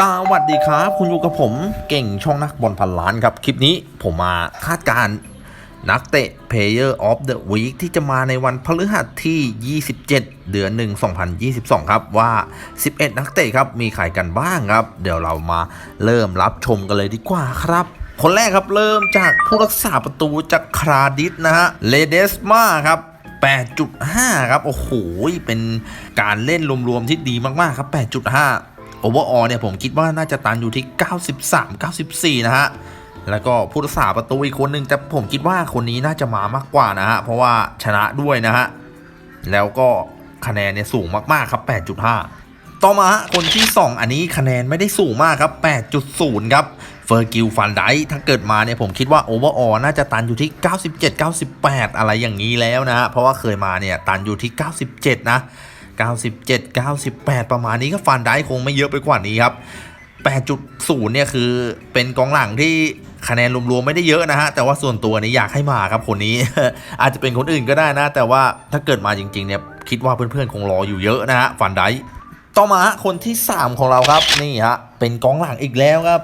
สวัสดีครับ คุณอยู่กับผมเก่งช่องนักบอลพันล้านครับ คลิปนี้ผมมาคาดการณ์นักเตะ Player of the Week ที่จะมาในวันพฤหัสที่ 27 เดือน 1 2022 ครับ ว่า 11 นักเตะครับมีใครกันบ้างครับ เดี๋ยวเรามาเริ่มรับชมกันเลยดีกว่าครับคนแรกครับเริ่มจากผู้รักษาประตูจากคราดิสนะฮะเลเดสมาครับ8.5 ครับ โอ้โห เป็นการเล่นรวมๆที่ดีมากๆครับ 8.5 โอเวอร์ออเนี่ยผมคิดว่าน่าจะตันอยู่ที่ 93 94 นะฮะแล้วก็ผู้รักษาประตูอีกคนหนึ่งแต่ผมคิดว่าคนนี้น่าจะมามากกว่านะฮะเพราะว่าชนะด้วยนะฮะแล้วก็คะแนนเนี่ยสูงมากๆครับ 8.5 ต่อมาคนที่ 2 อันนี้คะแนนไม่ได้สูงมากครับ 8.0 ครับเฟอร์กิลฟันไดถ้าเกิดมาเนี่ยผมคิดว่าโอเวอร์ออน่าจะตันอยู่ที่ 97 98 อะไรอย่างนี้แล้วนะฮะเพราะว่าเคยมาเนี่ยตันอยู่ที่ 97 นะ 97 98 ประมาณนี้ก็ฟันได้คงไม่เยอะไปกว่านี้ครับ 8.0 เนี่ยคือเป็นกองหลังที่คะแนนรวมๆไม่ได้เยอะนะฮะ แต่ว่าส่วนตัวนี้อยากให้มาครับคนนี้ อาจจะเป็นคนอื่นก็ได้นะ แต่ว่าถ้าเกิดมาจริงๆเนี่ยคิดว่าเพื่อนๆคงรออยู่เยอะนะฮะฟันได้ต่อมาคนที่ 3 ของเราครับนี่ฮะเป็นกองหลังอีกแล้วครับ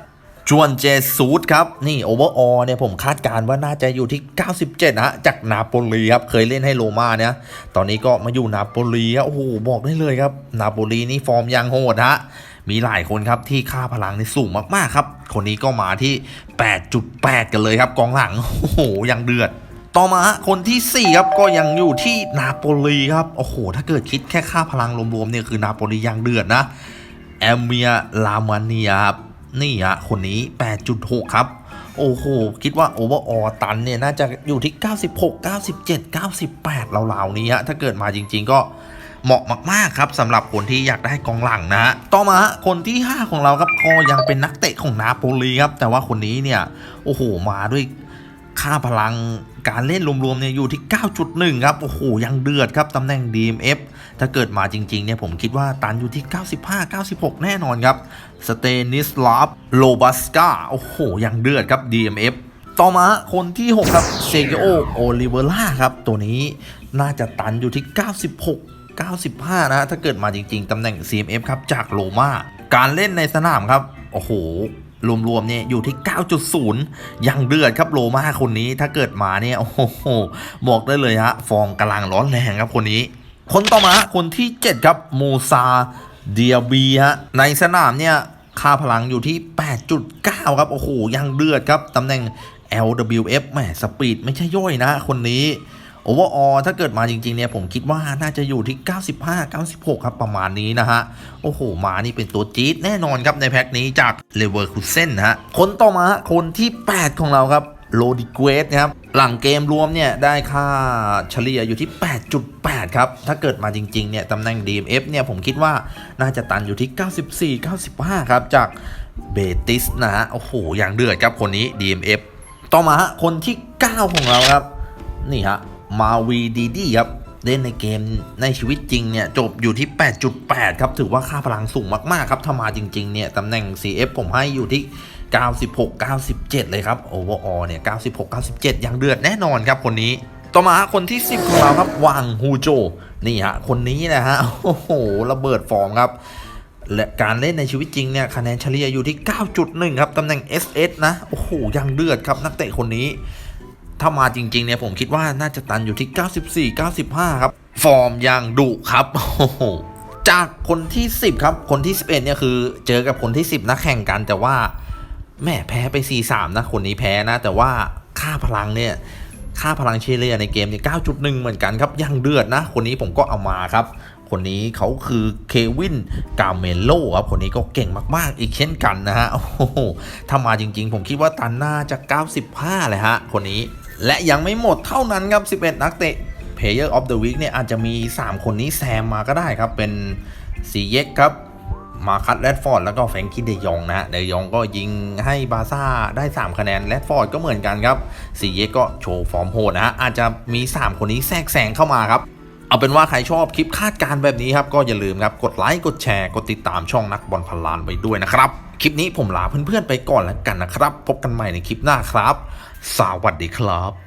จวนเจซูดครับ นี่โอเวอร์ออเนี่ยผมคาดการณ์ว่าน่าจะอยู่ที่ 97นะฮะจากนาโปลีครับ เคยเล่นให้โรมาเนี่ยตอนนี้ก็มาอยู่นาโปลีครับโอ้โห บอกได้เลยครับ นาโปลีนี่ฟอร์มยังโหดฮะมีหลายคนครับที่ค่าพลังนี่สูงมาก ๆ ครับ คนนี้ก็มาที่ 8.8 กันเลยครับ กองหลัง โอ้โห ยังเดือดต่อมาคนที่ 4 ครับก็ยังอยู่ที่นาโปลีครับ โอ้โห ถ้าเกิดคิดแค่ค่าพลังรวมๆเนี่ยคือนาโปลียังเดือดนะแอมเมียลามาเนียครับ นี่ฮะคนนี้ 8.6 ครับ โอ้โห คิดว่าโอเวอร์ออตันเนี่ย น่าจะอยู่ที่ 96 97 98ราวๆนี้ฮะถ้าเกิดมาจริง ๆ ก็เหมาะมาก ๆ ครับสำหรับคนที่อยากได้กองหลังนะฮะต่อมาคนที่ 5 ของเราครับก็ยังเป็นนักเตะของนาโปลีครับ แต่ว่าคนนี้เนี่ย โอ้โห มาด้วย ค่าพลังการเล่นรวมๆเนี่ยอยู่ที่ 9.1 ครับ โอ้โห ยังเดือดครับตำแหน่ง DMF ถ้าเกิดมาจริง ๆ เนี่ย ผมคิดว่าตันอยู่ที่ 95 96 แน่นอนครับสเตนิสลาฟโลบัสกาโอ้โห ยังเดือดครับ DMF ต่อมาคนที่ 6 ครับเซเกโอโอลิเวล่าครับ ตัวนี้น่าจะตันอยู่ที่ 96 95 นะ ถ้าเกิดมาจริง ๆ ตำแหน่ง CMF ครับ จากโลมาการเล่นในสนามครับ โอ้โห รวมๆเนี่ยอยู่ที่ 9.0 ยังเดือดครับโลมาคนนี้ถ้าเกิดมาเนี่ยโอ้โหบอกได้เลยฮะฟอร์มกำลังร้อนแรงครับคนนี้ คนต่อมาคนที่ 7 ครับโมซาเดียบีฮะในสนามเนี่ยค่าพลังอยู่ที่ 8.9 ครับ โอ้โหยังเดือดครับตำแหน่ง LWF แหมสปีดไม่ใช่ย่อยนะคนนี้ โอเวอร์ออถ้าเกิดมาจริงๆเนี่ยผมคิดว่าน่าจะอยู่ที่ 95 96 ครับ ประมาณนี้นะฮะ โอ้โห มานี่เป็นตัวจี๊ดแน่นอนครับในแพ็คนี้จากเลเวอร์คูเซนนะฮะ คนต่อมาคนที่ 8 ของเราครับโลดิเกรสนะครับหลังเกมรวมเนี่ยได้ค่าเฉลี่ยอยู่ที่ 8.8 ครับ ถ้าเกิดมาจริงๆเนี่ยตำแหน่ง DMF เนี่ยผมคิดว่าน่าจะตันอยู่ที่ 94 95 ครับ จากเบติสนะฮะ โอ้โห อย่างเดือดครับคนนี้ DMF ต่อมาฮะคนที่ 9 ของเราครับ นี่ฮะ มาวีดีดีครับเล่นในเกมในชีวิตจริงเนี่ยจบอยู่ที่ 8.8 ครับ ถือว่าค่าพลังสูงมากๆครับถ้ามาจริงๆเนี่ยตำแหน่ง CF ผมให้อยู่ที่ 96 97 เลยครับโอเวอร์ออเนี่ย 96 97 ยังเดือดแน่นอนครับคนนี้ต่อมาคนที่ 10 ของเราครับวางฮูโจ นี่ฮะ คนนี้นะฮะ โอ้โห ระเบิดฟอร์มครับ และการเล่นในชีวิตจริงเนี่ย คะแนนเฉลี่ยอยู่ที่ 9.1 ครับ ตำแหน่ง SS นะ โอ้โหยังเดือดครับ นักเตะคนนี้ ถ้ามาจริงๆเนี่ยผมคิดว่าน่าจะตันอยู่ที่ 94 95 ครับ ฟอร์มยังดุครับโอ้โหจากคนที่ 10 ครับ คนที่ 11เนี่ยคือเจอกับคนที่ 10 นะแข่งกันแต่ว่าแม่แพ้ไป 4-3 นะ คนนี้แพ้นะ แต่ว่าค่าพลังเนี่ยค่าพลังเฉลี่ยในเกมเนี่ย9.1 เหมือนกันครับยังเดือดนะ คนนี้ผมก็เอามาครับ คนนี้เขาคือเควินกาเมโลครับคนนี้ก็เก่งมากๆ อีกเช่นกันนะฮะโอ้โหถ้ามาจริง ๆ ผมคิดว่าตันน่าจะ 95 เลยฮะ คนนี้ และยังไม่หมดเท่านั้นครับ 11 นักเตะ Player of the Week เนี่ยอาจจะมี 3 คนนี้แซมมาก็ได้ครับ เป็นซีเย็กครับมาคัตแรดฟอร์ดแล้วก็แฟงกี้เดยองนะเดยองก็ยิงให้บาซ่าได้ 3 คะแนนแรดฟอร์ดก็เหมือนกันครับซีเยกก็โชว์ฟอร์มโหดนะฮะอาจจะมี 3 คนนี้แทรกแซงเข้ามาครับ เอาเป็นว่าใครชอบคลิปคาดการณ์แบบนี้ครับ ก็อย่าลืมครับ กดไลค์กดแชร์กดติดตามช่องนักบอลพันล้านไว้ด้วยนะครับ คลิปนี้ผมลาเพื่อนๆไปก่อนแล้วกันนะครับ พบกันใหม่ในคลิปหน้าครับ สวัสดีครับ